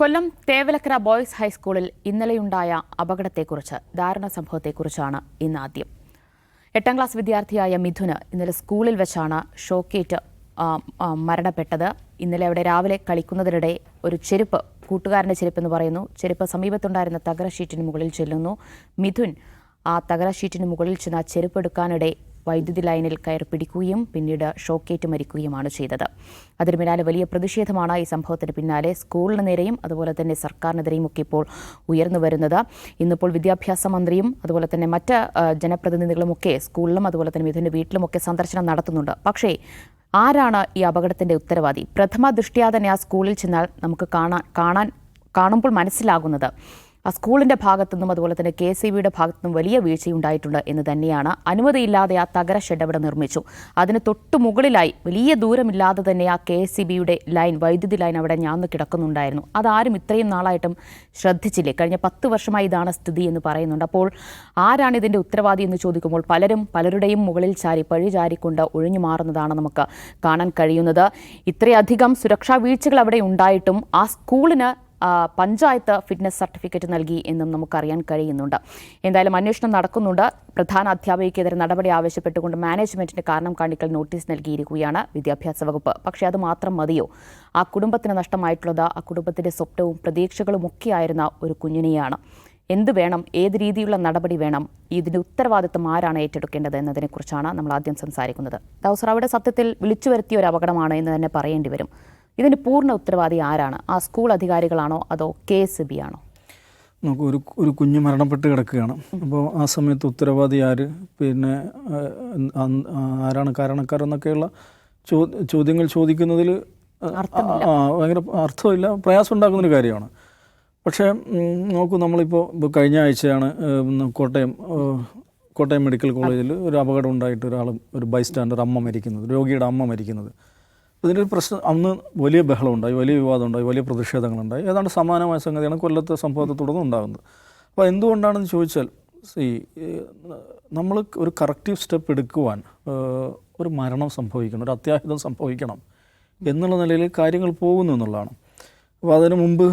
കൊല്ലം Thevalakkara boys ഹൈസ്കൂളിൽ ഇന്നലെയുണ്ടായ അപകടത്തെക്കുറിച്ച് ദാരുണ സംഭവത്തെക്കുറിച്ചാണ് ഇന്ന് ആദ്യം. എട്ടാം ക്ലാസ് വിദ്യാർത്ഥിയായ മിഥുന് ഇന്നലെ സ്കൂളിൽ വെച്ചാണ് ഷോക്കേറ്റ് മരണപ്പെട്ടത്. ഇന്നലെ അവിടെ രാവിലെ കളിക്കുന്നതിനിടെ ഒരു ചെരുപ്പ് കൂട്ടുകാരന്റെ ചെരുപ്പ് എന്ന് പറയുന്നു. ചെരുപ്പ് സമീപത്തുണ്ടായിരുന്ന തകര ഷീറ്റിന് മുകളിൽ ചെല്ലുന്നു. മിഥുൻ ആ തകര ഷീറ്റിന് മുകളിൽ ചെന്ന് ആ ചെരുപ്പ് എടുക്കാനിടെ വൈദ്യുതി ലൈനിൽ കയർ പിടിക്കുകയും പിന്നീട് ഷോക്കേറ്റ് മരിക്കുകയുമാണ് ചെയ്തത്. അതിന് പിന്നാലെ വലിയ പ്രതിഷേധമാണ് ഈ സംഭവത്തിന് പിന്നാലെ സ്കൂളിന് നേരെയും അതുപോലെ തന്നെ സർക്കാരിനെതിരെയും ഒക്കെ ഇപ്പോൾ ഉയർന്നു വരുന്നത്. ഇന്നിപ്പോൾ വിദ്യാഭ്യാസ മന്ത്രിയും അതുപോലെ തന്നെ മറ്റ് ജനപ്രതിനിധികളുമൊക്കെ സ്കൂളിലും അതുപോലെ തന്നെ മിഥുന്റെ വീട്ടിലുമൊക്കെ സന്ദർശനം നടത്തുന്നുണ്ട്. പക്ഷേ ആരാണ് ഈ അപകടത്തിന്റെ ഉത്തരവാദി? പ്രഥമ ദൃഷ്ടിയാ തന്നെ ആ സ്കൂളിൽ ചെന്നാൽ നമുക്ക് കാണാൻ കാണാൻ കാണുമ്പോൾ മനസ്സിലാകുന്നത് ആ സ്കൂളിന്റെ ഭാഗത്തുനിന്നും അതുപോലെ തന്നെ കെ സി ബിയുടെ ഭാഗത്തുനിന്നും വലിയ വീഴ്ചയുണ്ടായിട്ടുണ്ട് എന്ന് തന്നെയാണ്. അനുമതിയില്ലാതെ ആ തകര ഷെഡ് അവിടെ നിർമ്മിച്ചു. അതിന് തൊട്ടു മുകളിലായി വലിയ ദൂരമില്ലാതെ തന്നെ ആ കെ സി ബിയുടെ ലൈൻ വൈദ്യുതി ലൈൻ അവിടെ ഞാൻ കിടക്കുന്നുണ്ടായിരുന്നു. അതാരും ഇത്രയും നാളായിട്ടും ശ്രദ്ധിച്ചില്ലേ? കഴിഞ്ഞ പത്ത് വർഷമായി ഇതാണ് സ്ഥിതി എന്ന് പറയുന്നുണ്ട്. അപ്പോൾ ആരാണ് ഇതിന്റെ ഉത്തരവാദി എന്ന് ചോദിക്കുമ്പോൾ പലരും പലരുടെയും മുകളിൽ ചാരി പഴി ചാരിക്കൊണ്ട് ഒഴിഞ്ഞു മാറുന്നതാണ് നമുക്ക് കാണാൻ കഴിയുന്നത്. ഇത്രയധികം സുരക്ഷാ വീഴ്ചകൾ അവിടെ ഉണ്ടായിട്ടും ആ സ്കൂളിന് പഞ്ചായത്ത് ഫിറ്റ്നസ് സർട്ടിഫിക്കറ്റ് നൽകി എന്നും നമുക്കറിയാൻ കഴിയുന്നുണ്ട്. എന്തായാലും അന്വേഷണം നടക്കുന്നുണ്ട്. പ്രധാന അധ്യാപികയ്ക്കെതിരെ നടപടി ആവശ്യപ്പെട്ടുകൊണ്ട് മാനേജ്മെന്റിന് കാരണം കാണിക്കൽ നോട്ടീസ് നൽകിയിരിക്കുകയാണ് വിദ്യാഭ്യാസ വകുപ്പ്. പക്ഷേ അത് മാത്രം മതിയോ? ആ കുടുംബത്തിന് നഷ്ടമായിട്ടുള്ളത് ആ കുടുംബത്തിന്റെ സ്വപ്നവും പ്രതീക്ഷകളും ഒക്കെ ഒക്കെയായിരുന്ന ഒരു കുഞ്ഞിനെയാണ്. എന്ത് വേണം? ഏത് രീതിയിലുള്ള നടപടി വേണം? ഇതിന്റെ ഉത്തരവാദിത്വം ആരാണ് ഏറ്റെടുക്കേണ്ടത് എന്നതിനെക്കുറിച്ചാണ് നമ്മൾ ആദ്യം സംസാരിക്കുന്നത്. ദൗസർ അവിടെ സത്യത്തിൽ വിളിച്ചു വരുത്തിയ ഒരു അപകടമാണ് എന്ന് തന്നെ പറയേണ്ടി വരും. ഇതിന് പൂർണ ഉത്തരവാദി ആരാണ്? ആ സ്കൂൾ അധികാരികളാണോ അതോ കെ എസ് ബി ആണോ? നമുക്ക് ഒരു ഒരു കുഞ്ഞ് മരണപ്പെട്ട് കിടക്കുകയാണ്. അപ്പോൾ ആ സമയത്ത് ഉത്തരവാദി ആര്? പിന്നെ ആരാണ് കാരണക്കാരെന്നൊക്കെയുള്ള ചോ ചോദ്യങ്ങൾ ചോദിക്കുന്നതിൽ ഭയങ്കര അർത്ഥമില്ല. പ്രയാസം ഉണ്ടാക്കുന്നൊരു കാര്യമാണ്. പക്ഷേ നോക്കൂ നമ്മളിപ്പോൾ ഇപ്പോൾ കഴിഞ്ഞ ആഴ്ചയാണ് കോട്ടയം കോട്ടയം മെഡിക്കൽ കോളേജിൽ ഒരു അപകടം ഉണ്ടായിട്ട് ഒരാൾ ഒരു ബൈസ്റ്റാൻഡർ അമ്മ മരിക്കുന്നത് രോഗിയുടെ അമ്മ മരിക്കുന്നത്. ഇതിന്റെ പ്രശ്നം അന്ന് വലിയ ബഹളം ഉണ്ടായി വലിയ വിവാദം ഉണ്ടായി വലിയ പ്രതിഷേധങ്ങളുണ്ടായി. ഏതാണ്ട് സമാനമായ സംഗതിയാണ് കൊല്ലത്തെ സംഭവത്തെ തുടർന്ന് ഉണ്ടാകുന്നത്. അപ്പോൾ എന്തുകൊണ്ടാണെന്ന് ചോദിച്ചാൽ ഈ നമ്മൾ ഒരു കറക്റ്റീവ് സ്റ്റെപ്പ് എടുക്കുവാൻ ഒരു മരണം സംഭവിക്കണം ഒരു അത്യാഹിതം സംഭവിക്കണം എന്നുള്ള നിലയിൽ കാര്യങ്ങൾ പോകുന്നു എന്നുള്ളതാണ്. അപ്പോൾ അതിന് മുമ്പ്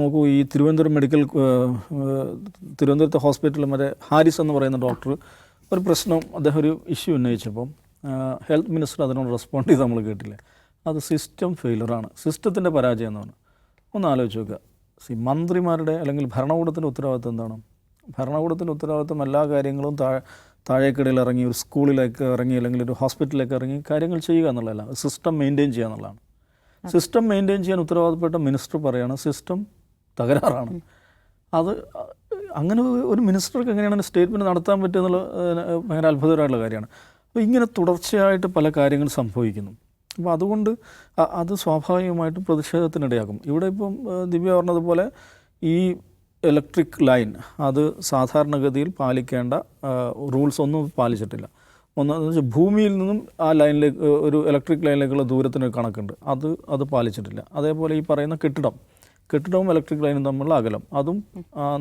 നോക്കൂ ഈ തിരുവനന്തപുരം മെഡിക്കൽ തിരുവനന്തപുരത്തെ ഹോസ്പിറ്റലിൽ മറ്റേ ഹാരിസ് എന്ന് പറയുന്ന ഡോക്ടർ ഒരു പ്രശ്നം അദ്ദേഹം ഒരു ഇഷ്യൂ ഉന്നയിച്ചപ്പം ഹെൽത്ത് മിനിസ്റ്റർ അതിനോട് റെസ്പോണ്ട് ചെയ്ത് നമ്മൾ കേട്ടില്ല? അത് സിസ്റ്റം ഫെയിലറാണ് സിസ്റ്റത്തിന്റെ പരാജയം എന്നാണ് ഒന്ന് ആലോചിച്ച് നോക്കുക. സി മന്ത്രിമാരുടെ അല്ലെങ്കിൽ ഭരണകൂടത്തിന്റെ ഉത്തരവാദിത്വം എന്താണ്? ഭരണകൂടത്തിന്റെ ഉത്തരവാദിത്വം എല്ലാ കാര്യങ്ങളും താഴെ താഴേക്കിടയിൽ ഇറങ്ങി ഒരു സ്കൂളിലേക്ക് ഇറങ്ങി അല്ലെങ്കിൽ ഒരു ഹോസ്പിറ്റലിലേക്ക് ഇറങ്ങി കാര്യങ്ങൾ ചെയ്യുക എന്നുള്ളതല്ല. സിസ്റ്റം മെയിന്റെയിൻ ചെയ്യുക എന്നുള്ളതാണ്. സിസ്റ്റം മെയിന്റെയിൻ ചെയ്യാൻ ഉത്തരവാദപ്പെട്ട മിനിസ്റ്റർ പറയുകയാണ് സിസ്റ്റം തകരാറാണ്. അത് അങ്ങനെ ഒരു മിനിസ്റ്റർക്ക് എങ്ങനെയാണ് സ്റ്റേറ്റ്മെന്റ് നടത്താൻ ഏഹ്, ഭയങ്കര അത്ഭുതകരമായിട്ടുള്ള കാര്യമാണ്. അപ്പോൾ ഇങ്ങനെ തുടർച്ചയായിട്ട് പല കാര്യങ്ങൾ സംഭവിക്കുന്നു. അപ്പോൾ അതുകൊണ്ട് അത് സ്വാഭാവികമായിട്ടും പ്രതിഷേധത്തിനിടയാക്കും. ഇവിടെ ഇപ്പം ദിവ്യ പറഞ്ഞതുപോലെ ഈ ഇലക്ട്രിക് ലൈൻ അത് സാധാരണഗതിയിൽ പാലിക്കേണ്ട റൂൾസ് ഒന്നും പാലിച്ചിട്ടില്ല. ഒന്നെന്ന് വെച്ചാൽ ഭൂമിയിൽ നിന്നും ആ ലൈനിലേക്ക് ഒരു ഇലക്ട്രിക് ലൈനിലേക്കുള്ള ദൂരത്തിന് കണക്കുണ്ട്. അത് അത് പാലിച്ചിട്ടില്ല. അതേപോലെ ഈ പറയുന്ന കെട്ടിടം. കെട്ടിടവും ഇലക്ട്രിക് ലൈനും തമ്മിലുള്ള അകലം. അതും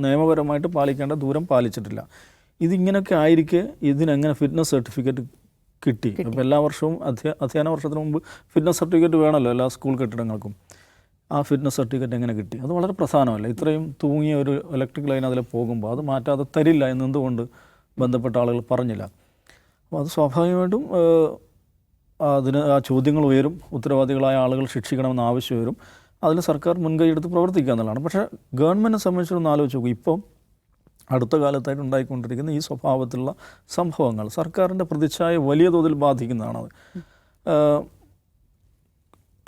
നിയമപരമായിട്ട് പാലിക്കേണ്ട ദൂരം പാലിച്ചിട്ടില്ല. ഇതിങ്ങനെയൊക്കെ ആയിരിക്കെ ഇതിനെങ്ങനെ ഫിറ്റ്നസ് സർട്ടിഫിക്കറ്റ് കിട്ടി. അപ്പോൾ എല്ലാ വർഷവും അധ്യ അധ്യയന വർഷത്തിന് മുമ്പ് ഫിറ്റ്നസ് സർട്ടിഫിക്കറ്റ് വേണമല്ലോ എല്ലാ സ്കൂൾ കെട്ടിടങ്ങൾക്കും. ആ ഫിറ്റ്നസ് സർട്ടിഫിക്കറ്റ് എങ്ങനെ കിട്ടി? അത് വളരെ പ്രധാനമല്ല. ഇത്രയും തൂങ്ങിയ ഒരു ഇലക്ട്രിക് ലൈൻ അതിൽ പോകുമ്പോൾ അത് മാറ്റാതെ തരില്ല എന്നെന്തുകൊണ്ട് ബന്ധപ്പെട്ട ആളുകൾ പറഞ്ഞില്ല. അപ്പോൾ അത് സ്വാഭാവികമായിട്ടും അതിന് ആ ചോദ്യങ്ങൾ ഉയരും. ഉത്തരവാദികളായ ആളുകൾ ശിക്ഷിക്കണമെന്ന് ആവശ്യം വരും അതിന് സർക്കാർ മുൻകൈ എടുത്ത് പ്രവർത്തിക്കുക എന്നുള്ളതാണ്. പക്ഷേ ഗവൺമെന്റിനെ സംബന്ധിച്ചിടത്തോളം ആലോചിച്ച് നോക്കും. ഇപ്പം അടുത്ത കാലത്തായിട്ട് ഉണ്ടായിക്കൊണ്ടിരിക്കുന്ന ഈ സ്വഭാവത്തിലുള്ള സംഭവങ്ങൾ സർക്കാരിന്റെ പ്രതിച്ഛായ വലിയ തോതിൽ ബാധിക്കുന്നതാണത്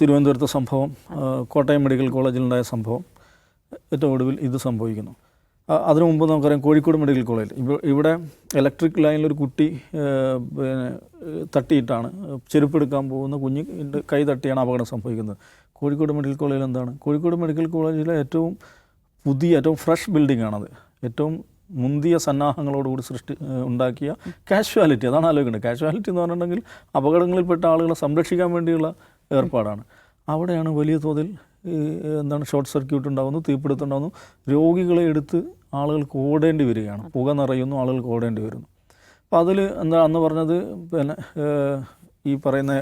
തിരുവനന്തപുരത്തെ സംഭവം കോട്ടയം മെഡിക്കൽ കോളേജിലുണ്ടായ സംഭവം ഏറ്റവും ഒടുവിൽ ഇത് സംഭവിക്കുന്നു. അതിനു മുമ്പ് നമുക്കറിയാം കോഴിക്കോട് മെഡിക്കൽ കോളേജിൽ ഇവ ഇവിടെ ഇലക്ട്രിക് ഒരു കുട്ടി പിന്നെ തട്ടിയിട്ടാണ് ചെരുപ്പെടുക്കാൻ പോകുന്ന കുഞ്ഞിന്റെ കൈ തട്ടിയാണ് അപകടം സംഭവിക്കുന്നത്. കോഴിക്കോട് മെഡിക്കൽ കോളേജിൽ എന്താണ്? കോഴിക്കോട് മെഡിക്കൽ കോളേജിലെ ഏറ്റവും പുതിയ ഏറ്റവും ഫ്രഷ് ബിൽഡിംഗ് ആണത് ഏറ്റവും മുന്തിയ സന്നാഹങ്ങളോടുകൂടി സൃഷ്ടി ഉണ്ടാക്കിയ കാഷ്വാലിറ്റി. അതാണ് ആലോചിക്കേണ്ടത്. കാഷ്വാലിറ്റി എന്ന് പറഞ്ഞിട്ടുണ്ടെങ്കിൽ അപകടങ്ങളിൽപ്പെട്ട ആളുകളെ സംരക്ഷിക്കാൻ വേണ്ടിയുള്ള ഏർപ്പാടാണ്. അവിടെയാണ് വലിയ തോതിൽ എന്താണ് ഷോർട്ട് സർക്യൂട്ട് ഉണ്ടാകുന്നു തീപിടുത്തം ഉണ്ടാകുന്നു രോഗികളെ എടുത്ത് ആളുകൾക്ക് ഓടേണ്ടി വരികയാണ്. പുക നിറയുന്നു ആളുകൾക്ക് ഓടേണ്ടി വരുന്നു. അപ്പോൾ അതിൽ എന്താ അന്ന് പറഞ്ഞത് പിന്നെ ഈ പറയുന്ന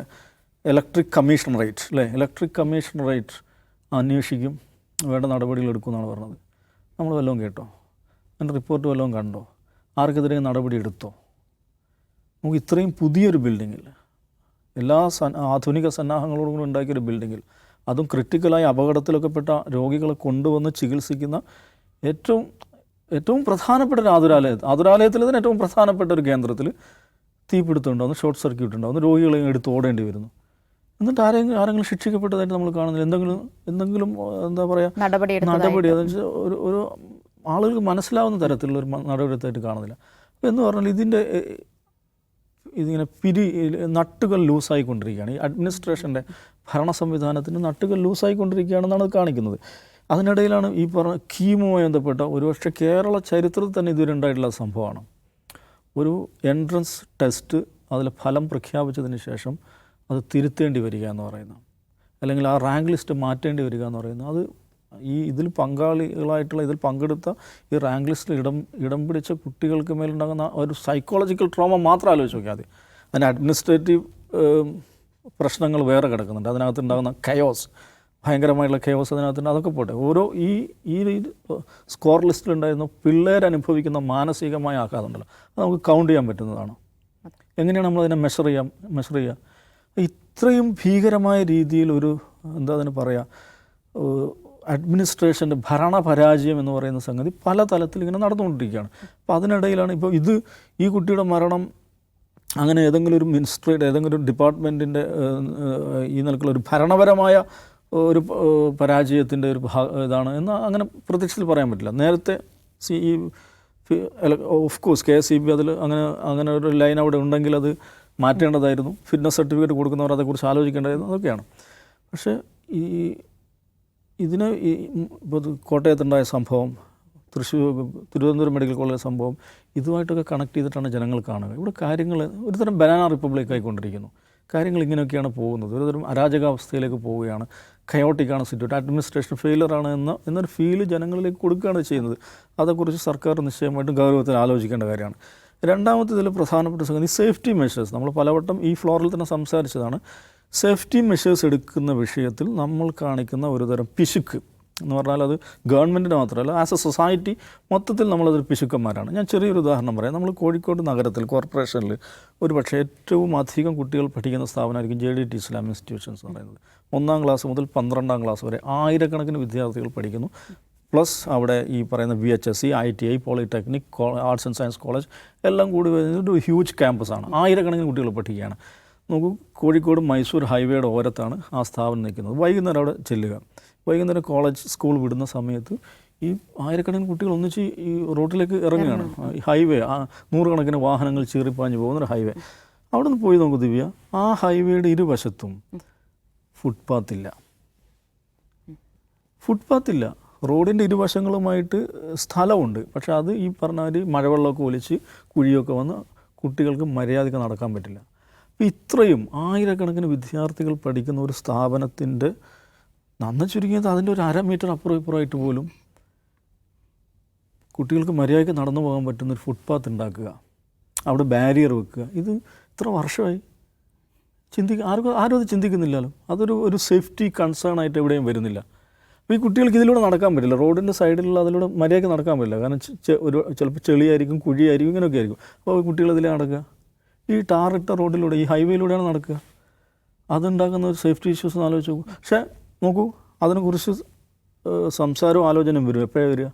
ഇലക്ട്രിക് കമ്മീഷൻ റേറ്റ് അല്ലേ? ഇലക്ട്രിക് കമ്മീഷൻ റേറ്റ് അന്വേഷിക്കും വേണ്ട നടപടികൾ എടുക്കുമെന്നാണ് പറഞ്ഞത്. നമ്മൾ വല്ലതും കേട്ടോ? അതിന്റെ റിപ്പോർട്ട് വല്ലതും കണ്ടോ? ആർക്കെതിരെ നടപടി എടുത്തോ? നമുക്ക് ഇത്രയും പുതിയൊരു ബിൽഡിങ്ങിൽ എല്ലാ സൻ ആധുനിക സന്നാഹങ്ങളോടും കൂടി ഉണ്ടാക്കിയൊരു ബിൽഡിങ്ങിൽ അതും ക്രിട്ടിക്കലായി അപകടത്തിലൊക്കെ പെട്ട രോഗികളെ കൊണ്ടുവന്ന് ചികിത്സിക്കുന്ന ഏറ്റവും ഏറ്റവും പ്രധാനപ്പെട്ട ഒരു ആതുരാലയ ആതുരാലയത്തിൽ തന്നെ ഏറ്റവും പ്രധാനപ്പെട്ട ഒരു കേന്ദ്രത്തിൽ തീപിടുത്തം ഉണ്ടാവുന്നു ഷോർട്ട് സർക്യൂട്ട് ഉണ്ടാവുന്നു രോഗികളെ എടുത്ത് ഓടേണ്ടി വരുന്നു. എന്നിട്ട് ആരെങ്കിലും ആരെങ്കിലും ശിക്ഷിക്കപ്പെട്ടതായിട്ട് നമ്മൾ കാണുന്നില്ല. എന്തെങ്കിലും എന്തെങ്കിലും എന്താ പറയുക നടപടി നടപടി. അതെന്ന് വെച്ചാൽ ഒരു ഒരു ആളുകൾക്ക് മനസ്സിലാവുന്ന തരത്തിലുള്ള ഒരു നടപടിയെടുത്തായിട്ട് കാണുന്നില്ല. അപ്പോൾ എന്ന് പറഞ്ഞാൽ ഇതിന്റെ ഇതിങ്ങനെ പിരി നട്ടുകൾ ലൂസായിക്കൊണ്ടിരിക്കുകയാണ്. ഈ അഡ്മിനിസ്ട്രേഷന്റെ ഭരണ സംവിധാനത്തിന് നട്ടുകൾ ലൂസായിക്കൊണ്ടിരിക്കുകയാണെന്നാണ് അത് കാണിക്കുന്നത്. അതിനിടയിലാണ് ഈ പറഞ്ഞ കീമുമായി ബന്ധപ്പെട്ട ഒരുപക്ഷെ കേരള ചരിത്രത്തിൽ തന്നെ ഇതുവരെ ഉണ്ടായിട്ടുള്ള സംഭവമാണ്. ഒരു എൻട്രൻസ് ടെസ്റ്റ് അതിൽ ഫലം പ്രഖ്യാപിച്ചതിന് ശേഷം അത് തിരുത്തേണ്ടി വരിക എന്ന് പറയുന്നത്. അല്ലെങ്കിൽ ആ റാങ്ക് ലിസ്റ്റ് മാറ്റേണ്ടി വരിക എന്ന് പറയുന്നത്. അത് ഈ ഇതിൽ പങ്കാളികളായിട്ടുള്ള ഇതിൽ പങ്കെടുത്ത ഈ റാങ്ക് ലിസ്റ്റിൽ ഇടം ഇടം പിടിച്ച കുട്ടികൾക്ക് മേലുണ്ടാകുന്ന ഒരു സൈക്കോളജിക്കൽ ട്രോമ മാത്രം ആലോചിച്ച് നോക്കിയാൽ മതി. അതിന് അഡ്മിനിസ്ട്രേറ്റീവ് പ്രശ്നങ്ങൾ വേറെ കിടക്കുന്നുണ്ട്. അതിനകത്ത് ഉണ്ടാകുന്ന കയോസ് ഭയങ്കരമായിട്ടുള്ള കയോസ് അതിനകത്തുണ്ട്. അതൊക്കെ പോട്ടെ. ഓരോ ഈ ഈ സ്കോർ ലിസ്റ്റിലുണ്ടായിരുന്ന പിള്ളേരനുഭവിക്കുന്ന മാനസികമായ ആഘാതം ഉണ്ടല്ലോ അത് നമുക്ക് കൗണ്ട് ചെയ്യാൻ പറ്റുന്നതാണ്. എങ്ങനെയാണ് നമ്മളതിനെ മെഷർ ചെയ്യാം മെഷർ ചെയ്യുക? ഇത്രയും ഭീകരമായ രീതിയിൽ ഒരു എന്താ അതിന് പറയുക അഡ്മിനിസ്ട്രേഷന്റെ ഭരണപരാജയം എന്ന് പറയുന്ന സംഗതി പല തലത്തിൽ ഇങ്ങനെ നടന്നുകൊണ്ടിരിക്കുകയാണ്. അപ്പോൾ അതിനിടയിലാണ് ഇപ്പോൾ ഇത് ഈ കുട്ടിയുടെ മരണം അങ്ങനെ ഏതെങ്കിലും ഒരു മിനിസ്ട്രിയുടെ ഏതെങ്കിലും ഒരു ഡിപ്പാർട്ട്മെന്റിന്റെ ഈ നിലക്കുള്ള ഒരു ഭരണപരമായ ഒരു പരാജയത്തിന്റെ ഒരു ഭാഗ ഇതാണ് എന്ന് അങ്ങനെ പ്രത്യക്ഷത്തിൽ പറയാൻ പറ്റില്ല. നേരത്തെ സി ഈ of course K S E B അതിൽ അങ്ങനെ അങ്ങനെ ഒരു ലൈൻ അവിടെ ഉണ്ടെങ്കിൽ അത് മാറ്റേണ്ടതായിരുന്നു. ഫിറ്റ്നസ് സർട്ടിഫിക്കറ്റ് കൊടുക്കുന്നവർ അതേക്കുറിച്ച് ആലോചിക്കേണ്ടതായിരുന്നു. അതൊക്കെയാണ്. പക്ഷേ ഈ ഇതിന് ഈ ഇപ്പോൾ കോട്ടയത്തുണ്ടായ സംഭവം തൃശ്ശൂർ തിരുവനന്തപുരം മെഡിക്കൽ കോളേജ് സംഭവം ഇതുമായിട്ടൊക്കെ കണക്ട് ചെയ്തിട്ടാണ് ജനങ്ങൾ കാണുക. ഇവിടെ കാര്യങ്ങൾ ഒരുതരം ബനാന റിപ്പബ്ലിക് ആയിക്കൊണ്ടിരിക്കുന്നു. കാര്യങ്ങൾ ഇങ്ങനെയൊക്കെയാണ് പോകുന്നത്. ഒരുതരം അരാജകാവസ്ഥയിലേക്ക് പോവുകയാണ്. കയോട്ടിക്കാണ് സിറ്റുവേറ്റ് അഡ്മിനിസ്ട്രേഷൻ ഫെയിലറാണ് എന്ന എന്നൊരു ഫീൽ ജനങ്ങളിലേക്ക് കൊടുക്കുകയാണ് ചെയ്യുന്നത്. അതേക്കുറിച്ച് സർക്കാർ നിശ്ചയമായിട്ടും ഗൗരവത്തിൽ ആലോചിക്കേണ്ട കാര്യമാണ്. രണ്ടാമത്തെ ഇതിൽ പ്രധാനപ്പെട്ട സംഗതി സേഫ്റ്റി മെഷേഴ്സ് നമ്മൾ പലവട്ടം ഈ ഫ്ലോറിൽ തന്നെ സംസാരിച്ചതാണ്. സേഫ്റ്റി മെഷേഴ്സ് എടുക്കുന്ന വിഷയത്തിൽ നമ്മൾ കാണിക്കുന്ന ഒരുതരം പിശുക്ക് എന്ന് പറഞ്ഞാൽ അത് ഗവൺമെന്റിന് മാത്രമല്ല ആസ് എ സൊസൈറ്റി മൊത്തത്തിൽ നമ്മളതൊരു പിശുക്കന്മാരാണ്. ഞാൻ ചെറിയൊരു ഉദാഹരണം പറയാം. നമ്മൾ കോഴിക്കോട് നഗരത്തിൽ കോർപ്പറേഷനിൽ ഒരു പക്ഷേ ഏറ്റവും അധികം കുട്ടികൾ പഠിക്കുന്ന സ്ഥാപനമായിരിക്കും J D T Islam institutions എന്ന് പറയുന്നത്. ഒന്നാം ക്ലാസ് മുതൽ പന്ത്രണ്ടാം ക്ലാസ് വരെ ആയിരക്കണക്കിന് വിദ്യാർത്ഥികൾ പഠിക്കുന്നു. പ്ലസ് അവിടെ ഈ പറയുന്ന B H S C I T I polytechnic arts and science college എല്ലാം കൂടി വരുന്നത് ഒരു ഹ്യൂജ് ക്യാമ്പസാണ്. ആയിരക്കണക്കിന് കുട്ടികൾ പഠിക്കുകയാണ്. നോക്കൂ കോഴിക്കോട് മൈസൂർ ഹൈവേയുടെ ഓരത്താണ് ആ സ്ഥാപനം നിൽക്കുന്നത്. വൈകുന്നേരം അവിടെ ചെല്ലുക. വൈകുന്നേരം കോളേജ് സ്കൂൾ വിടുന്ന സമയത്ത് ഈ ആയിരക്കണക്കിന് കുട്ടികൾ ഒന്നിച്ച് ഈ റോഡിലേക്ക് ഇറങ്ങുകയാണ്. ഈ ഹൈവേ ആ നൂറുകണക്കിന് വാഹനങ്ങൾ ചീറിപ്പാഞ്ഞ് പോകുന്നൊരു ഹൈവേ. അവിടെ നിന്ന് പോയി നോക്കൂ ദിവ്യ ആ ഹൈവേയുടെ ഇരുവശത്തും ഫുട്പാത്തില്ല. ഫുട്പാത്തില്ല. റോഡിന്റെ ഇരുവശങ്ങളുമായിട്ട് സ്ഥലമുണ്ട്. പക്ഷേ അത് ഈ പറഞ്ഞ ഒരു മഴവെള്ളമൊക്കെ ഒലിച്ച് കുഴിയൊക്കെ വന്ന് കുട്ടികൾക്ക് മര്യാദയ്ക്ക് നടക്കാൻ പറ്റില്ല. അപ്പോൾ ഇത്രയും ആയിരക്കണക്കിന് വിദ്യാർത്ഥികൾ പഠിക്കുന്ന ഒരു സ്ഥാപനത്തിന്റെ നന്ന ചുരുങ്ങിയത് അതിന്റെ ഒരു അര മീറ്റർ അപ്പുറം ഇപ്പുറമായിട്ട് പോലും കുട്ടികൾക്ക് മര്യാദയ്ക്ക് നടന്നു പോകാൻ പറ്റുന്ന ഒരു ഫുട്പാത്ത് ഉണ്ടാക്കുക. അവിടെ ബാരിയർ വെക്കുക. ഇത് ഇത്ര വർഷമായി. ചിന്തിക്കുക ആർക്കും ആരും അത് ചിന്തിക്കുന്നില്ലല്ലോ. അതൊരു ഒരു സേഫ്റ്റി കൺസേൺ ആയിട്ട് എവിടെയും വരുന്നില്ല. അപ്പോൾ ഈ കുട്ടികൾക്ക് ഇതിലൂടെ നടക്കാൻ പറ്റില്ല. റോഡിന്റെ സൈഡിലുള്ള അതിലൂടെ മര്യാദയ്ക്ക് നടക്കാൻ പറ്റില്ല. കാരണം ഒരു ചിലപ്പോൾ ചെളിയായിരിക്കും കുഴിയായിരിക്കും ഇങ്ങനെയൊക്കെ ആയിരിക്കും. അപ്പോൾ കുട്ടികൾ ഇതിലേ നടക്കുക. ഈ ടാറിട്ട റോഡിലൂടെ ഈ ഹൈവേയിലൂടെയാണ് നടക്കുക. അതുണ്ടാക്കുന്ന ഒരു സേഫ്റ്റി ഇഷ്യൂസ് എന്ന് ആലോചിച്ച് നോക്കൂ. പക്ഷേ നോക്കൂ അതിനെക്കുറിച്ച് സംസാരവും ആലോചനയും വരും. എപ്പോഴാണ് വരിക?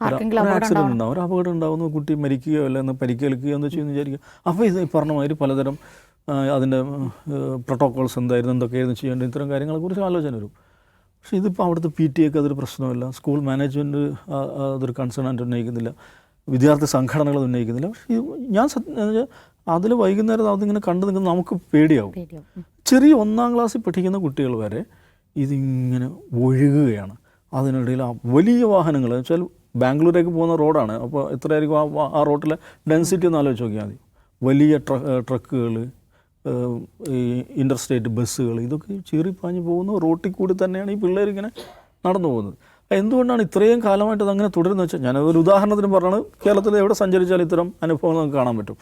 ആക്സിഡന്റ് ഉണ്ടാവും. ഒരു അപകടം ഉണ്ടാവുന്നു കുട്ടി മരിക്കുകയോ അല്ല എന്ന് പരിക്കേൽക്കുകയോ എന്ന് ചെയ്യുന്നു വിചാരിക്കുക. അപ്പോൾ ഇത് ഈ പറഞ്ഞ മാതിരി പലതരം അതിന്റെ പ്രോട്ടോകോൾസ് എന്തായിരുന്നു എന്തൊക്കെയായിരുന്നു ചെയ്യേണ്ടത് ഇത്തരം കാര്യങ്ങളെക്കുറിച്ച് ആലോചന വരും. പക്ഷേ ഇതിപ്പോൾ അവിടുത്തെ പി ടി എക്ക് അതൊരു പ്രശ്നമല്ല സ്കൂൾ മാനേജ്മെന്റ് അതൊരു കൺസേൺ ആയിട്ട് ഉന്നയിക്കുന്നില്ല. വിദ്യാർത്ഥി സംഘടനകൾ ഉന്നയിക്കുന്നില്ല. പക്ഷേ ഞാൻ സത്യം അതിൽ വൈകുന്നേരം അതിങ്ങനെ കണ്ടു നിൽക്കുന്നത് നമുക്ക് പേടിയാവും. ചെറിയ ഒന്നാം ക്ലാസ്സിൽ പഠിക്കുന്ന കുട്ടികൾ വരെ ഇതിങ്ങനെ ഒഴുകുകയാണ്. അതിനിടയിൽ ആ വലിയ വാഹനങ്ങൾ വെച്ചാൽ ബാംഗ്ലൂരേക്ക് പോകുന്ന റോഡാണ്. അപ്പോൾ എത്രയായിരിക്കും ആ ആ റോട്ടിലെ ഡെൻസിറ്റി ഒന്ന് ആലോചിച്ച് നോക്കിയാൽ മതി. വലിയ ട്ര ട്രക്കുകൾ ഈ ഇന്റർ സ്റ്റേറ്റ് ബസ്സുകൾ ഇതൊക്കെ ചീറിപ്പാഞ്ഞ് പോകുന്ന റോട്ടിൽ കൂടി തന്നെയാണ് ഈ പിള്ളേരിങ്ങനെ നടന്നു പോകുന്നത്. എന്തുകൊണ്ടാണ് ഇത്രയും കാലമായിട്ട് അതങ്ങനെ തുടരുന്നത് വെച്ചാൽ ഞാനതൊരു ഉദാഹരണത്തിന് പറഞ്ഞാണ് കേരളത്തിൽ എവിടെ സഞ്ചരിച്ചാലും ഇത്തരം അനുഭവങ്ങൾ നമുക്ക് കാണാൻ പറ്റും.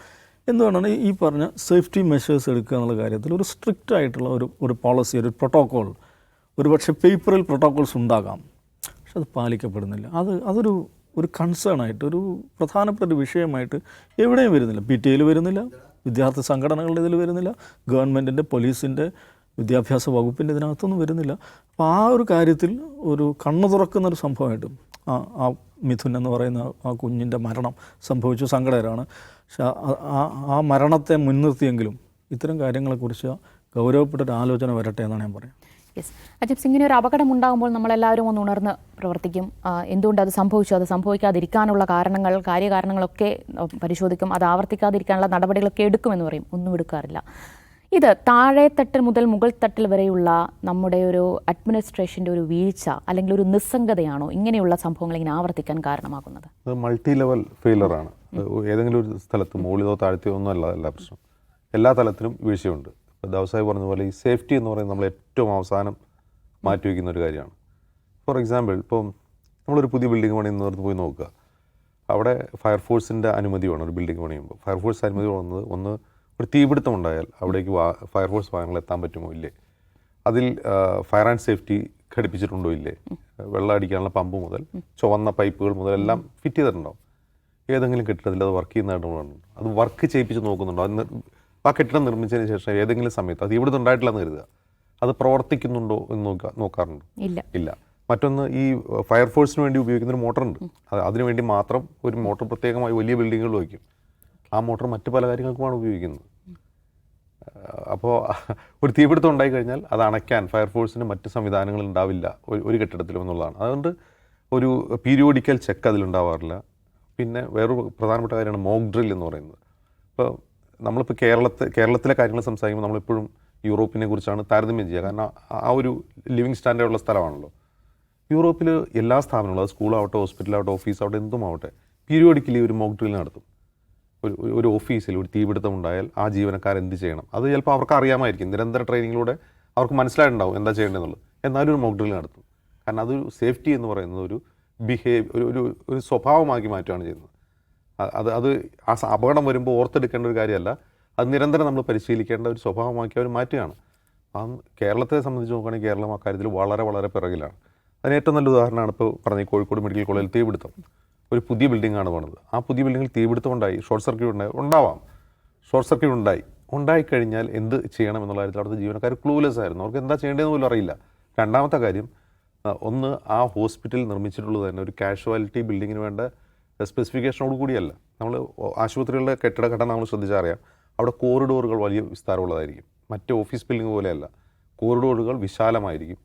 എന്തുകൊണ്ടാണ് ഈ പറഞ്ഞ സേഫ്റ്റി മെഷേഴ്സ് എടുക്കുക എന്നുള്ള കാര്യത്തിൽ ഒരു സ്ട്രിക്റ്റ് ആയിട്ടുള്ള ഒരു ഒരു പോളിസി ഒരു പ്രോട്ടോക്കോൾ ഒരു പക്ഷേ പേപ്പറിൽ പ്രോട്ടോക്കോൾസ് ഉണ്ടാകാം. പക്ഷെ അത് പാലിക്കപ്പെടുന്നില്ല. അത് അതൊരു ഒരു കൺസേൺ ആയിട്ട് ഒരു പ്രധാനപ്പെട്ട ഒരു വിഷയമായിട്ട് എവിടെയും വരുന്നില്ല. പി ടി എയിൽ വരുന്നില്ല വിദ്യാർത്ഥി സംഘടനകളുടെ ഇതിൽ വരുന്നില്ല ഗവൺമെന്റിന്റെ പോലീസിന്റെ വിദ്യാഭ്യാസ വകുപ്പിന്റെ ഇതിനകത്തൊന്നും വരുന്നില്ല. അപ്പോൾ ആ ഒരു കാര്യത്തിൽ ഒരു കണ്ണു തുറക്കുന്ന ഒരു സംഭവമായിട്ട് ആ ആ മിഥുൻ എന്ന് പറയുന്ന ആ കുഞ്ഞിന്റെ മരണം സംഭവിച്ചു. സങ്കടകരമാണ് പക്ഷെ ആ- ആ- മരണത്തെ മുൻനിർത്തിയെങ്കിലും ഇത്തരം കാര്യങ്ങളെക്കുറിച്ച് ഗൗരവപ്പെട്ട ഒരു ആലോചന വരട്ടെ എന്നാണ് ഞാൻ പറയുന്നത്. യെസ് അജിബ് സിംഗിന് ഒരു അപകടം ഉണ്ടാകുമ്പോൾ നമ്മളെല്ലാവരും ഒന്ന് ഉണർന്ന് പ്രവർത്തിക്കും. എന്തുകൊണ്ട് അത് സംഭവിച്ചു? അത് സംഭവിക്കാതിരിക്കാനുള്ള കാരണങ്ങൾ കാര്യകാരണങ്ങളൊക്കെ പരിശോധിക്കും. അത് ആവർത്തിക്കാതിരിക്കാനുള്ള നടപടികളൊക്കെ എടുക്കുമെന്ന് പറയും. ഒന്നും എടുക്കാറില്ല. ഇത് താഴെത്തട്ടിൽ മുതൽ മുകൾ തട്ടിൽ വരെയുള്ള നമ്മുടെ ഒരു അഡ്മിനിസ്ട്രേഷന്റെ ഒരു വീഴ്ച അല്ലെങ്കിൽ ഒരു നിസ്സംഗതയാണോ ഇങ്ങനെയുള്ള സംഭവങ്ങൾ ഇങ്ങനെ ആവർത്തിക്കാൻ കാരണമാകുന്നത്? അത് മൾട്ടി ലെവൽ ഫെയിലറാണ് ഏതെങ്കിലും ഒരു സ്ഥലത്ത് മുകളിലോ താഴ്ത്തിയോ ഒന്നും അല്ല എല്ലാ പ്രശ്നം എല്ലാ തലത്തിലും വീഴ്ചയുണ്ട്. ഇപ്പോൾ ദവസായി പറഞ്ഞ പോലെ ഈ സേഫ്റ്റി എന്ന് പറയുന്നത് നമ്മൾ ഏറ്റവും അവസാനം മാറ്റി വയ്ക്കുന്ന ഒരു കാര്യമാണ്. ഫോർ എക്സാമ്പിൾ ഇപ്പം നമ്മളൊരു പുതിയ ബിൽഡിംഗ് പണിയുന്നിടത്ത് പോയി നോക്കുക. അവിടെ ഫയർഫോഴ്സിന്റെ അനുമതി വേണം ഒരു ബിൽഡിംഗ് പണിയുമ്പോൾ ഫയർഫോഴ്സ് അനുമതി വന്നത് ഒന്ന് ഒരു തീപിടുത്തം ഉണ്ടായാൽ അവിടേക്ക് വാ ഫയർഫോഴ്സ് വാഹനങ്ങൾ എത്താൻ പറ്റുമോ? ഇല്ലേ. അതിൽ ഫയർ ആൻഡ് സേഫ്റ്റി ഘടിപ്പിച്ചിട്ടുണ്ടോ? ഇല്ലേ. വെള്ളം അടിക്കാനുള്ള പമ്പ് മുതൽ ചുവന്ന പൈപ്പുകൾ മുതൽ എല്ലാം ഫിറ്റ് ചെയ്തിട്ടുണ്ടാവും. ഏതെങ്കിലും കെട്ടിടത്തിൽ അത് വർക്ക് ചെയ്യുന്നതായിട്ട് നമ്മൾ കണ്ടിട്ടുണ്ടോ? അത് വർക്ക് ചെയ്യിപ്പിച്ച് നോക്കുന്നുണ്ടോ. അത് ആ കെട്ടിടം നിർമ്മിച്ചതിന് ശേഷം ഏതെങ്കിലും സമയത്ത് അത് ഇവിടെ ഉണ്ടായിട്ടില്ല എന്ന് കരുതുക. അത് പ്രവർത്തിക്കുന്നുണ്ടോ എന്ന് നോക്കുക നോക്കാറുണ്ട്. ഇല്ല. ഇല്ല. മറ്റൊന്ന് ഈ ഫയർഫോഴ്സിന് വേണ്ടി ഉപയോഗിക്കുന്ന ഒരു മോട്ടറുണ്ട്. അതിനുവേണ്ടി അതിനു വേണ്ടി മാത്രം ഒരു മോട്ടർ പ്രത്യേകമായി വലിയ ബിൽഡിങ്ങുകൾ വയ്ക്കും. ആ മോട്ടോർ മറ്റു പല കാര്യങ്ങൾക്കുമാണ് ഉപയോഗിക്കുന്നത്. അപ്പോൾ ഒരു തീപിടുത്തം ഉണ്ടായി കഴിഞ്ഞാൽ അത് അണയ്ക്കാൻ ഫയർഫോഴ്സിന് മറ്റ് സംവിധാനങ്ങൾ ഉണ്ടാവില്ല. ഒരു കെട്ടിടത്തിലും എന്നുള്ളതാണ്. അതുകൊണ്ട് ഒരു പീരിയോഡിക്കൽ ചെക്ക് അതിലുണ്ടാവാറില്ല പിന്നെ വേറൊരു പ്രധാനപ്പെട്ട കാര്യമാണ് മോക്ക് ഡ്രിൽ എന്ന് പറയുന്നത്. ഇപ്പോൾ നമ്മളിപ്പോൾ കേരളത്തെ കേരളത്തിലെ കാര്യങ്ങൾ സംസാരിക്കുമ്പോൾ നമ്മളെപ്പോഴും യൂറോപ്പിനെ കുറിച്ചാണ് താരതമ്യം ചെയ്യുക. കാരണം ആ- ഒരു ലിവിങ് സ്റ്റാൻഡേർഡ് ഉള്ള സ്ഥലമാണല്ലോ. യൂറോപ്പിൽ എല്ലാ സ്ഥാപനങ്ങളും അത് സ്കൂളാവട്ടെ ഹോസ്പിറ്റലാവട്ടെ ഓഫീസാവട്ടെ എന്തുമാവട്ടെ പീരിയോഡിക്കലി ഒരു മോക്ക് ഡ്രിൽ നടത്തും. ഒരു ഒരു- ഓഫീസിൽ ഒരു തീപിടുത്തം ഉണ്ടായാൽ ആ ജീവനക്കാർ എന്ത് ചെയ്യണം? അത് ചിലപ്പോൾ അവർക്ക് അറിയാമായിരിക്കും. നിരന്തര ട്രെയിനിങ്ങിലൂടെ അവർക്ക് മനസ്സിലായിട്ടുണ്ടാവും എന്താ ചെയ്യേണ്ടതെന്നുള്ളത്. എന്നാലും ഒരു മോക്ക് ഡ്രിൽ നടത്തും. കാരണം അതൊരു സേഫ്റ്റി എന്ന് പറയുന്നത് ഒരു ബിഹേവ് ഒരു ഒരു ഒരു സ്വഭാവമാക്കി മാറ്റുകയാണ് ചെയ്യുന്നത്. അത് അത് ആ അപകടം വരുമ്പോൾ ഓർത്തെടുക്കേണ്ട ഒരു കാര്യമല്ല. അത് നിരന്തരം നമ്മൾ പരിശീലിക്കേണ്ട ഒരു സ്വഭാവമാക്കി അവർ മാറ്റുകയാണ്. ആ കേരളത്തെ സംബന്ധിച്ച് നോക്കുകയാണെങ്കിൽ കേരളം ആ കാര്യത്തിൽ വളരെ വളരെ പിറകിലാണ്. അതിന് ഏറ്റവും നല്ല ഉദാഹരണമാണ് ഇപ്പോൾ പറഞ്ഞ കോഴിക്കോട് മെഡിക്കൽ കോളേജിൽ തീപിടുത്തം. ഒരു പുതിയ ബിൽഡിംഗ് ആണ് പണിത് ആ പുതിയ ബിൽഡിങ്ങിൽ തീപിടുത്തം ഉണ്ടായി ഷോർട്ട് സർക്യൂട്ട് ഉണ്ടായി ഉണ്ടാവാം. ഷോർട്ട് സർക്യൂട്ട് ഉണ്ടായി. ഉണ്ടായിക്കഴിഞ്ഞാൽ എന്ത് ചെയ്യണം എന്നുള്ള കാര്യത്തിൽ അവിടുത്തെ ജീവനക്കാർ ക്ലൂലെസ് ആയിരുന്നു. അവർക്ക് എന്താ ചെയ്യേണ്ടതെന്ന് പോലും അറിയില്ല. രണ്ടാമത്തെ കാര്യം ഒന്ന് ആ ഹോസ്പിറ്റൽ നിർമ്മിച്ചിട്ടുള്ളത് തന്നെ ഒരു കാഷ്വാലിറ്റി ബിൽഡിങ്ങിന് വേണ്ട സ്പെസിഫിക്കേഷനോട് കൂടിയല്ല. നമ്മൾ ആശുപത്രികളുടെ കെട്ടിട ഘടന നമ്മൾ ശ്രദ്ധിച്ചാൽ അറിയാം. അവിടെ കോറിഡോറുകൾ വലിയ വിസ്താരമുള്ളതായിരിക്കും. മറ്റ് ഓഫീസ് ബിൽഡിംഗ് പോലെയല്ല. കോറിഡോറുകൾ വിശാലമായിരിക്കും.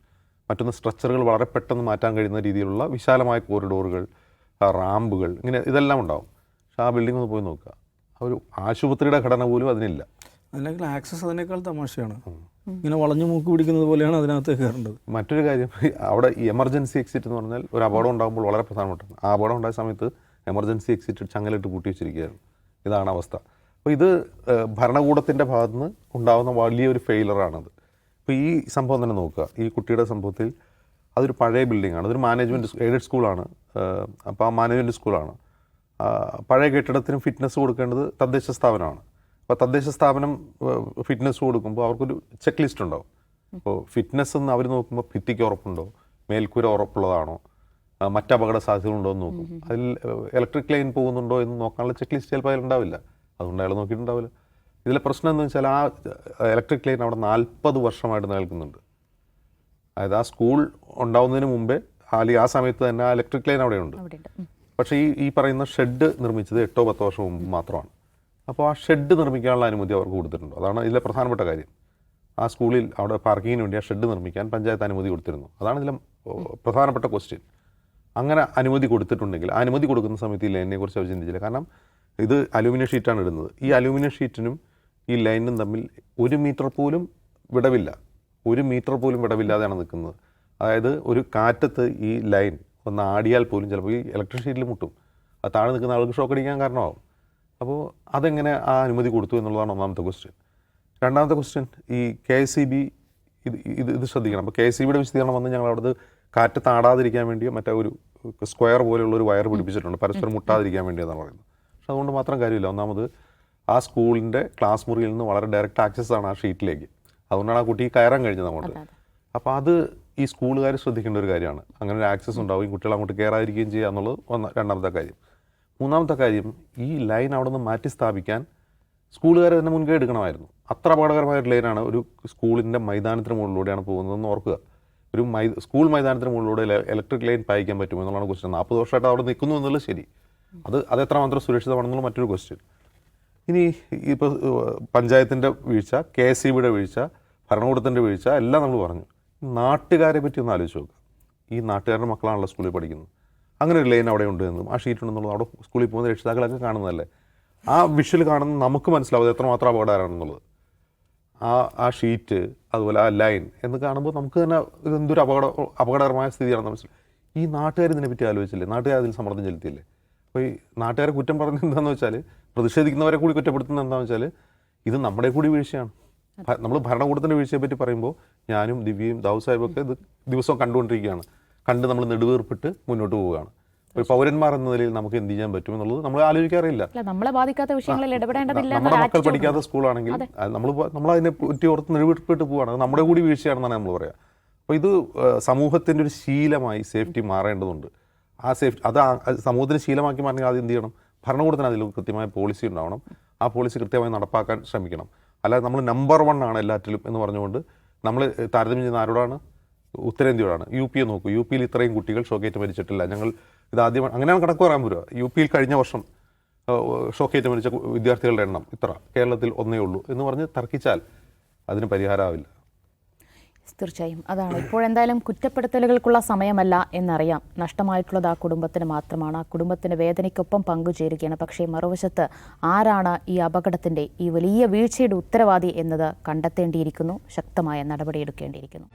മറ്റൊന്ന് സ്ട്രക്ചറുകൾ വളരെ പെട്ടെന്ന് മാറ്റാൻ കഴിയുന്ന രീതിയിലുള്ള വിശാലമായ കോറിഡോറുകൾ റാമ്പുകൾ ഇങ്ങനെ ഇതെല്ലാം ഉണ്ടാവും. പക്ഷെ ആ ബിൽഡിംഗ് ഒന്ന് പോയി നോക്കുക. ആ ഒരു ആശുപത്രിയുടെ ഘടന പോലും അതിനില്ല. അല്ലെങ്കിൽ ആക്സസ് അതിനേക്കാൾ തമാശയാണ്. ഇങ്ങനെ വളഞ്ഞു മൂക്ക് പിടിക്കുന്നത് പോലെയാണ് അതിനകത്ത് കയറേണ്ടത്. മറ്റൊരു കാര്യം അവിടെ ഈ എമർജൻസി എക്സിറ്റ് എന്ന് പറഞ്ഞാൽ ഒരു അപകടം ഉണ്ടാകുമ്പോൾ വളരെ പ്രധാനപ്പെട്ടാണ് ആ അപകടം ഉണ്ടായ സമയത്ത് എമർജൻസി എക്സിറ്റ് ചങ്ങലിട്ട് പൂട്ടി വെച്ചിരിക്കുകയാണ് ഇതാണ് അവസ്ഥ. അപ്പോൾ ഇത് ഭരണകൂടത്തിന്റെ ഭാഗത്തുനിന്ന് ഉണ്ടാകുന്ന വലിയൊരു ഫെയിലറാണത് അപ്പോൾ ഈ സംഭവം തന്നെ നോക്കുക. ഈ കുട്ടിയുടെ സംഭവത്തിൽ അതൊരു പഴയ ബിൽഡിംഗ് ആണ്. അതൊരു മാനേജ്മെന്റ് എയ്ഡഡ് സ്കൂളാണ് അപ്പോൾ ആ മാനേജ്മെന്റ് സ്കൂളാണ് പഴയ കെട്ടിടത്തിന് ഫിറ്റ്നസ് കൊടുക്കേണ്ടത് തദ്ദേശ സ്ഥാപനമാണ്. അപ്പോൾ തദ്ദേശ സ്ഥാപനം ഫിറ്റ്നസ് കൊടുക്കുമ്പോൾ അവർക്കൊരു ചെക്ക് ലിസ്റ്റ് ഉണ്ടാവും. അപ്പോൾ ഫിറ്റ്നസ് എന്ന് അവർ നോക്കുമ്പോൾ ഭിത്തിക്ക് ഉറപ്പുണ്ടോ? മേൽക്കൂര ഉറപ്പുള്ളതാണോ? മറ്റ് അപകട സാധ്യതകളുണ്ടോ എന്ന് നോക്കും. അതിൽ ഇലക്ട്രിക് ലൈൻ പോകുന്നുണ്ടോ എന്ന് നോക്കാനുള്ള ചെക്ക് ലിസ്റ്റ് ചിലപ്പോൾ അതിലുണ്ടാവില്ല അതുകൊണ്ട് അയാൾ നോക്കിയിട്ടുണ്ടാവില്ല. ഇതിലെ പ്രശ്നം എന്ന് വെച്ചാൽ ആ ഇലക്ട്രിക് ലൈൻ അവിടെ നാൽപ്പത് വർഷമായിട്ട് നിൽക്കുന്നുണ്ട് അതായത് ആ സ്കൂൾ ഉണ്ടാവുന്നതിന് മുമ്പേ അല്ലെങ്കിൽ ആ സമയത്ത് തന്നെ ആ ഇലക്ട്രിക് ലൈൻ അവിടെയുണ്ട്. പക്ഷെ ഈ ഈ പറയുന്ന ഷെഡ് നിർമ്മിച്ചത് എട്ടോ പത്തോ വർഷം മുമ്പ് മാത്രമാണ്. അപ്പോൾ ആ ഷെഡ് നിർമ്മിക്കാനുള്ള അനുമതി അവർക്ക് കൊടുത്തിട്ടുണ്ട്. അതാണ് ഇതിലെ പ്രധാനപ്പെട്ട കാര്യം. ആ സ്കൂളിൽ അവിടെ പാർക്കിങ്ങിന് വേണ്ടി ആ ഷെഡ് നിർമ്മിക്കാൻ പഞ്ചായത്ത് അനുമതി കൊടുത്തിരുന്നു. അതാണ് ഇതിലെ പ്രധാനപ്പെട്ട ക്വസ്റ്റ്യൻ അങ്ങനെ അനുമതി കൊടുത്തിട്ടുണ്ടെങ്കിൽ ആ അനുമതി കൊടുക്കുന്ന സമയത്ത് ഈ ലൈനിനെ കുറിച്ച് അവർ ചിന്തിച്ചില്ല. കാരണം ഇത് അലൂമിനിയം ഷീറ്റാണ് ഇടുന്നത്. ഈ അലൂമിനിയം ഷീറ്റിനും ഈ ലൈനും തമ്മിൽ ഒരു മീറ്റർ പോലും വിടവില്ല. ഒരു മീറ്റർ പോലും വിടവില്ലാതെയാണ് നിൽക്കുന്നത്. അതായത് ഒരു കാറ്റത്ത് ഈ ലൈൻ ഒന്ന് ആടിയാൽ പോലും ചിലപ്പോൾ ഈ ഇലക്ട്രിക് ഷീറ്റിൽ മുട്ടും. അത് താഴെ നിൽക്കുന്ന ആൾക്ക് ഷോക്ക് അടിക്കാൻ കാരണമാവും. അപ്പോൾ അതെങ്ങനെ ആ അനുമതി കൊടുത്തു എന്നുള്ളതാണ് ഒന്നാമത്തെ ക്വസ്റ്റ്യൻ രണ്ടാമത്തെ ക്വസ്റ്റ്യൻ ഈ കെ എസ് സി ബി ഇത് ഇത് ഇത് ശ്രദ്ധിക്കണം. അപ്പോൾ കെ എസ് സി ബിയുടെ വിശദീകരണം വന്ന് ഞങ്ങൾ അവിടുന്ന് കാറ്റ് താടാതിരിക്കാൻ വേണ്ടിയോ മറ്റേ ഒരു സ്ക്വയർ പോലെയുള്ള ഒരു വയർ പിടിപ്പിച്ചിട്ടുണ്ട്. പരസ്പരം മുട്ടാതിരിക്കാൻ വേണ്ടിയെന്നാണ് പറയുന്നത്. പക്ഷെ അതുകൊണ്ട് മാത്രം കാര്യമില്ല. ഒന്നാമത് ആ സ്കൂളിന്റെ ക്ലാസ് മുറിയിൽ നിന്ന് വളരെ ഡയറക്റ്റ് ആക്സസ് ആണ് ആ ഷീറ്റിലേക്ക് അതുകൊണ്ടാണ് ആ കുട്ടി കയറാൻ കഴിഞ്ഞത് അങ്ങോട്ട്. അപ്പോൾ അത്. ഈ സ്കൂളുകാർ ശ്രദ്ധിക്കേണ്ട ഒരു കാര്യമാണ്. അങ്ങനെ ഒരു ആക്സസ് ഉണ്ടാവും. ഈ കുട്ടികൾ അങ്ങോട്ട് കയറാതിരിക്കുകയും ചെയ്യുക എന്നുള്ളത് ഒന്ന് രണ്ടാമത്തെ കാര്യം. മൂന്നാമത്തെ കാര്യം ഈ ലൈൻ അവിടെ നിന്ന് മാറ്റി സ്ഥാപിക്കാൻ സ്കൂളുകാർ തന്നെ മുൻകൈ എടുക്കണമായിരുന്നു. അത്ര അപകടകരമായ ഒരു ലൈനാണ് ഒരു സ്കൂളിന്റെ മൈതാനത്തിന് മുകളിലൂടെയാണ് പോകുന്നതെന്ന് ഓർക്കുക. ഒരു മൈ സ്കൂൾ മൈതാനത്തിന് മുകളിലൂടെ ഇലക്ട്രിക് ലൈൻ പായിക്കാൻ പറ്റുമോ എന്നുള്ളതാണ് ക്വസ്റ്റ്യൻ നാൽപ്പത് വർഷമായിട്ട് അവിടെ നിൽക്കുന്നു എന്നുള്ളത് ശരി. അത് അത് എത്രമാത്രം സുരക്ഷിതമാണെന്നുള്ള മറ്റൊരു ക്വസ്റ്റ്യൻ ഇനി ഇപ്പോൾ പഞ്ചായത്തിന്റെ വീഴ്ച കെ എസ് ഇ ബിയുടെ വീഴ്ച ഭരണകൂടത്തിന്റെ വീഴ്ച എല്ലാം നമ്മൾ പറഞ്ഞു. നാട്ടുകാരെ പറ്റി ഒന്ന് ആലോചിച്ച് നോക്കുക ഈ നാട്ടുകാരുടെ മക്കളാണല്ലോ സ്കൂളിൽ പഠിക്കുന്നത്. അങ്ങനെ ഒരു ലൈൻ അവിടെ ഉണ്ട് എന്നും ആ ഷീറ്റ് ഉണ്ടെന്നുള്ളത് അവിടെ സ്കൂളിൽ പോകുന്ന രക്ഷിതാക്കളൊക്കെ കാണുന്നതല്ലേ? ആ വിഷ്വൽ കാണുന്ന നമുക്ക് മനസ്സിലാവും എത്രമാത്രം അപകടകരമാണെന്നുള്ളത്. ആ ആ ഷീറ്റ് അതുപോലെ ആ ലൈൻ എന്ന് കാണുമ്പോൾ നമുക്ക് തന്നെ ഇതെന്തൊരു അപകട അപകടകരമായ സ്ഥിതിയാണെന്ന് മനസ്സിലാവും. ഈ നാട്ടുകാർ ഇതിനെപ്പറ്റി ആലോചിച്ചില്ലേ? നാട്ടുകാർ അതിൽ സമ്മർദ്ദം ചെലുത്തിയില്ലേ? അപ്പോൾ ഈ നാട്ടുകാരെ കുറ്റം പറഞ്ഞത് എന്താണെന്ന് വെച്ചാൽ പ്രതിഷേധിക്കുന്നവരെ കൂടി കുറ്റപ്പെടുത്തുന്നത് എന്താണെന്ന് വെച്ചാൽ ഇത് നമ്മുടെ കൂടി വീഴ്ചയാണ്. നമ്മൾ ഭരണകൂടത്തിന്റെ വീഴ്ചയെ പറ്റി പറയുമ്പോൾ ഞാനും ദിവ്യയും ദാവു സാഹിബൊക്കെ ഇത് ദിവസവും കണ്ടുകൊണ്ടിരിക്കുകയാണ്. കണ്ട് നമ്മൾ നെടുവേർപ്പിട്ട് മുന്നോട്ട് പോവുകയാണ്. ഒരു പൗരന്മാർ എന്ന നിലയിൽ നമുക്ക് എന്ത് ചെയ്യാൻ പറ്റും എന്നുള്ളത് നമ്മൾ ആലോചിക്കാറില്ല. നമ്മളെ ബാധിക്കാത്ത വിഷയങ്ങളിൽ ഇടപെടേണ്ടതില്ല നമ്മുടെ മക്കൾ പഠിക്കാത്ത സ്കൂളാണെങ്കിൽ നമ്മൾ നമ്മൾ അതിനെ പറ്റി ഓർത്ത് നിലവിട്ട് പോവുകയാണ് നമ്മുടെ കൂടി വീഴ്ചയാണെന്നാണ് നമ്മൾ പറയുക അപ്പോൾ ഇത് സമൂഹത്തിന്റെ ഒരു ശീലമായി സേഫ്റ്റി മാറേണ്ടതുണ്ട്. ആ സേഫ്റ്റി അത് സമൂഹത്തിന് ശീലമാക്കി മാറണമെങ്കിൽ ആദ്യം എന്ത് ചെയ്യണം? ഭരണകൂടത്തിന് അതിൽ കൃത്യമായ പോളിസി ഉണ്ടാവണം. ആ പോളിസി കൃത്യമായി നടപ്പാക്കാൻ ശ്രമിക്കണം. അല്ലാതെ നമ്മൾ നമ്പർ വൺ ആണ് എല്ലാറ്റിലും എന്ന് പറഞ്ഞുകൊണ്ട് നമ്മൾ താരതമ്യം ചെയ്യുന്ന ആരോടാണ്? ഉത്തരേന്ത്യയോടാണ്. യു പി നോക്കൂ. യു പിയിൽ ഇത്രയും കുട്ടികൾ ഷോക്കേറ്റ് മരിച്ചിട്ടില്ല. ഞങ്ങൾ ഇത് ആദ്യം അങ്ങനെയാണ് കണക്ക് പറയാൻ പറ്റുക യു പിയിൽ കഴിഞ്ഞ വർഷം ഷോക്കേറ്റ് മരിച്ച വിദ്യാർത്ഥികളുടെ എണ്ണം ഇത്ര. കേരളത്തിൽ ഒന്നേ ഉള്ളൂ എന്ന് പറഞ്ഞ് തർക്കിച്ചാൽ അതിന് പരിഹാരമാവില്ല. തീർച്ചയായും. അതാണ്. ഇപ്പോഴെന്തായാലും കുറ്റപ്പെടുത്തലുകൾക്കുള്ള സമയമല്ല എന്നറിയാം. നഷ്ടമായിട്ടുള്ളത് ആ കുടുംബത്തിന് മാത്രമാണ്. ആ കുടുംബത്തിന് വേദനയ്ക്കൊപ്പം പങ്കുചേരുകയാണ്. പക്ഷേ മറുവശത്ത് ആരാണ് ഈ അപകടത്തിന്റെ ഈ വലിയ വീഴ്ചയുടെ ഉത്തരവാദി എന്നത് കണ്ടെത്തേണ്ടിയിരിക്കുന്നു. ശക്തമായ നടപടിയെടുക്കേണ്ടിയിരിക്കുന്നു.